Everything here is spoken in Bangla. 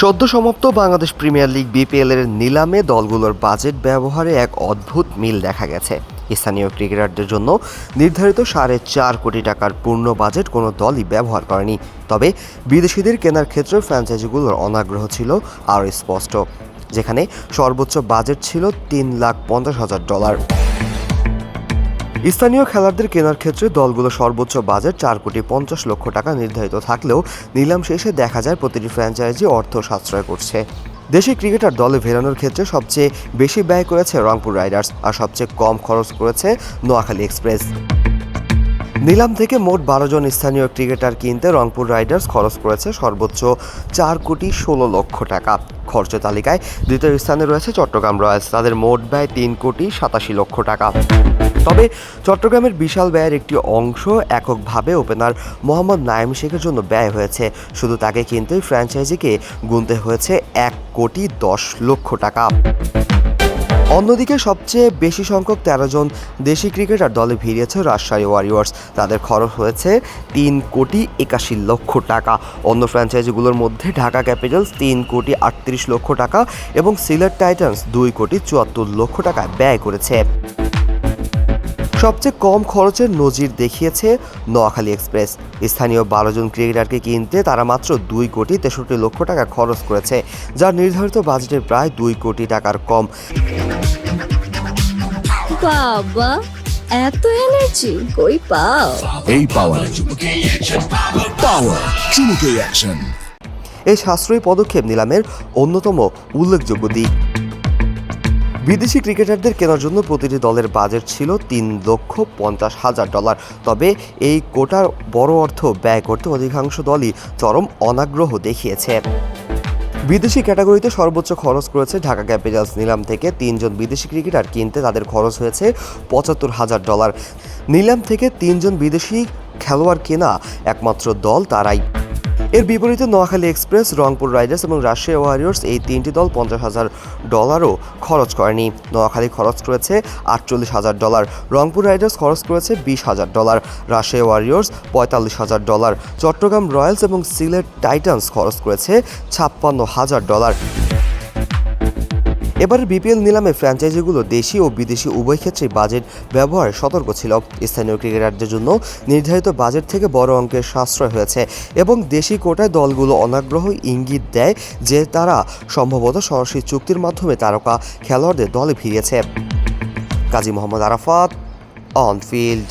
সদ্য সমাপ্ত বাংলাদেশ প্রিমিয়ার লিগ বিপিএল এর নিলামে দলগুলোর বাজেট ব্যবহারে এক অদ্ভুত মিল দেখা গেছে। স্থানীয় ক্রিকেটারদের জন্য নির্ধারিত সাড়ে চার কোটি টাকার পূর্ণ বাজেট কোনো দলই ব্যবহার করেনি। তবে বিদেশিদের কেনার ক্ষেত্রে ফ্র্যাঞ্চাইজিগুলোর অনাগ্রহ ছিল আরও স্পষ্ট, যেখানে সর্বোচ্চ বাজেট ছিল তিন লাখ পঞ্চাশ হাজার ডলার। স্থানীয় খেলোয়াড়দের কেনার ক্ষেত্রে দলগুলো সর্বোচ্চ বাজেট চার কোটি পঞ্চাশ লক্ষ টাকা নির্ধারিত থাকলেও নিলাম শেষে দেখা যায় প্রতিটি ফ্র্যাঞ্চাইজি অর্থ সাশ্রয় করছে। দেশি ক্রিকেটার দলে ফেরানোর ক্ষেত্রে সবচেয়ে বেশি ব্যয় করেছে রংপুর রাইডার্স আর সবচেয়ে কম খরচ করেছে নোয়াখালী এক্সপ্রেস। নিলাম থেকে মোট বারো জন স্থানীয় ক্রিকেটার কিনতে রংপুর রাইডার্স খরচ করেছে সর্বোচ্চ চার কোটি ষোলো লক্ষ টাকা। খরচ তালিকায় দ্বিতীয় স্থানে রয়েছে চট্টগ্রাম রয়্যালস, তাদের মোট ব্যয় তিন কোটি সাতাশি লক্ষ টাকা। তবে চট্টগ্রামের বিশাল ব্যয়ের একটি অংশ এককভাবে ওপেনার মোহাম্মদ নাইম শেখের জন্য ব্যয় হয়েছে। শুধু তাকে কিনতেই ফ্র্যাঞ্চাইজিকে গুনতে হয়েছে এক কোটি দশ লক্ষ টাকা। অন্যদিকে সবচেয়ে বেশি সংখ্যক তেরো জন দেশি ক্রিকেটার দলে ভিড়িয়েছে রাজশাহী ওয়ারিয়র্স। তাদের খরচ হয়েছে তিন কোটি একাশি লক্ষ টাকা। অন্য ফ্র্যাঞ্চাইজিগুলোর মধ্যে ঢাকা ক্যাপিটালস তিন কোটি আটত্রিশ লক্ষ টাকা এবং সিলেট টাইটান্স দুই কোটি চুয়াত্তর লক্ষ টাকা ব্যয় করেছে। সবচেয়ে কম খরচের নজির দেখিয়েছে নোয়াখালী এক্সপ্রেস। স্থানীয় বারো জন ক্রিকেটারকে কিনতে তারা মাত্র দুই কোটি তেষট্টি লক্ষ টাকা খরচ করেছে যার নির্ধারিত বাজেটের প্রায় দুই কোটি টাকার কম। বাবা এত এনার্জি কই পাও? এই পাওয়ার পাওয়ার চুমুকে অ্যাকশন এই সাশ্রয়ী পদক্ষেপ নিলামের অন্যতম উল্লেখযোগ্য দিক। বিদেশি ক্রিকেটারদের কেনার জন্য প্রতিটি দলের বাজেট ছিল তিন লক্ষ পঞ্চাশ হাজার ডলার। তবে এই কোটার বড় অর্থ ব্যয় করতে অধিকাংশ দলই চরম অনাগ্রহ দেখিয়েছে। বিদেশি ক্যাটাগরিতে সর্বোচ্চ খরচ করেছে ঢাকা ক্যাপিটালস। নিলাম থেকে তিনজন বিদেশি ক্রিকেটার কিনতে তাদের খরচ হয়েছে পঁচাত্তর হাজার ডলার। নিলাম থেকে তিনজন বিদেশি খেলোয়াড় কেনা একমাত্র দল তারাই। এর বিপরীতে নোয়াখালী এক্সপ্রেস, রংপুর রাইডার্স এবং রাশিয়া ওয়ারিয়র্স এই তিনটি দল পঞ্চাশ হাজার ডলারও খরচ করেনি। নোয়াখালী খরচ করেছে আটচল্লিশ হাজার ডলার, রংপুর রাইডার্স খরচ করেছে বিশ হাজার ডলার রাশিয়া ওয়ারিয়র্স পঁয়তাল্লিশ হাজার ডলার, চট্টগ্রাম রয়্যালস এবং সিলেট টাইটান্স খরচ করেছে ছাপ্পান্ন হাজার ডলার। এবার বিপিএল নিলামে ফ্র্যাঞ্চাইজিগুলো দেশি ও বিদেশি উভয় ক্ষেত্রেই বাজেট ব্যবহারে সতর্ক ছিল। স্থানীয় ক্রিকেটারদের জন্য নির্ধারিত বাজেট থেকে বড় অঙ্কের সাশ্রয় হয়েছে এবং দেশি কোটায় দলগুলো অনাগ্রহ ইঙ্গিত দেয় যে তারা সম্ভবত সরাসরি চুক্তির মাধ্যমে তারকা খেলোয়াড়দের দলে ফিরিয়েছে। Kazi Mohammad Arafat on field